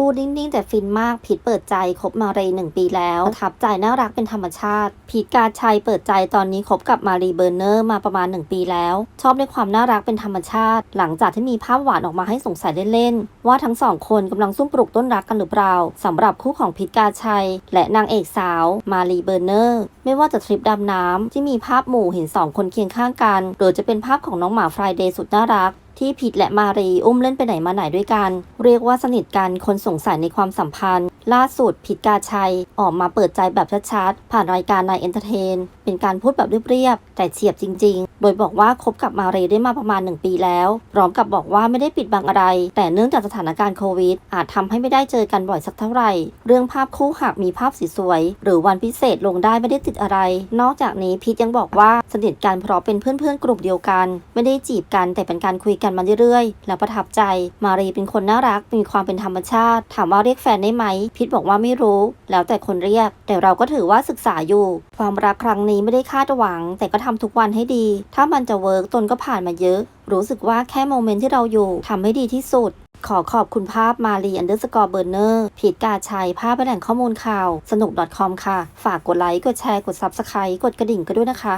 พูดนิ่งๆ แต่ฟินมากพีทเปิดใจคบมาเรย์หนึ่งปีแล้วประทับใจน่ารักเป็นธรรมชาติพีทกาชัยเปิดใจตอนนี้คบกับมารีเบอร์เนอร์มาประมาณ 1 ปีแล้ว ชอบในความน่ารักเป็นธรรมชาติ หลังจากที่มีภาพหวานออกมาให้สงสัยเล่นๆ ว่าทั้งสองคนกำลังซุ่มปลูกต้นรักกันหรือเปล่าสำหรับคู่ของพีทกาชัย และนางเอกสาวมารีเบอร์เนอร์ไม่ว่าจะทริปดำน้ำที่มีภาพหมู่เห็นสองคนเคียงข้างกัน หรือจะเป็นภาพของน้องหมาฟรายเดย์สุดน่ารัก ที่ผิดและมารีอุ้มเล่นไปไหนมาไหนด้วยกัน เรียกว่าสนิทกันคนสงสัยในความสัมพันธ์ ล่าสุดพิดกาชัย ออกมาเปิดใจแบบชัดๆ ผ่านรายการนายเอนเตอร์เทน เป็นการพูดแบบเรียบๆ แต่เฉียบจริงๆ โดยบอกว่าคบกับมาเรได้มาประมาณ 1 ปีแล้ว พร้อมกับบอกว่าไม่ได้ปิดบังอะไร แต่เนื่องจากสถานการณ์โควิด อาจทำให้ไม่ได้เจอกันบ่อยสักเท่าไหร่ เรื่องภาพคู่หากมีภาพสวยๆหรือวันพิเศษลงได้ไม่ได้ติดอะไร นอกจากนี้พีทยังบอกว่าสนิทกันเพราะเป็นเพื่อนๆ กลุ่มเดียวกัน ไม่ได้จีบกันแต่เป็นการคุยกันมาเรื่อยๆ แล้วประทับใจ มารีเป็นคนน่ารักมีความเป็นธรรมชาติ ถามว่าเรียกแฟนได้ไหมพีทบอกว่าไม่รู้ แล้วแต่คนเรียก แต่เราก็ถือว่าศึกษาอยู่ ความรักครั้งนี้ไม่ได้คาดหวัง แต่ก็ทำทุกวันให้ดี ถ้ามันจะเวิร์กตนก็ผ่านมาเยอะ รู้สึกว่าแค่โมเมนต์ที่เราอยู่ทำให้ดีที่สุดขอขอบคุณภาพมารีอันเดอร์สกอร์เบอร์เนอร์ผิดกาชัย ภาพแหล่งข้อมูลข่าว สนุก .com ค่ะ ฝากกดไลค์ กดแชร์ กด Subscribe กดกระดิ่งก็ด้วยนะคะ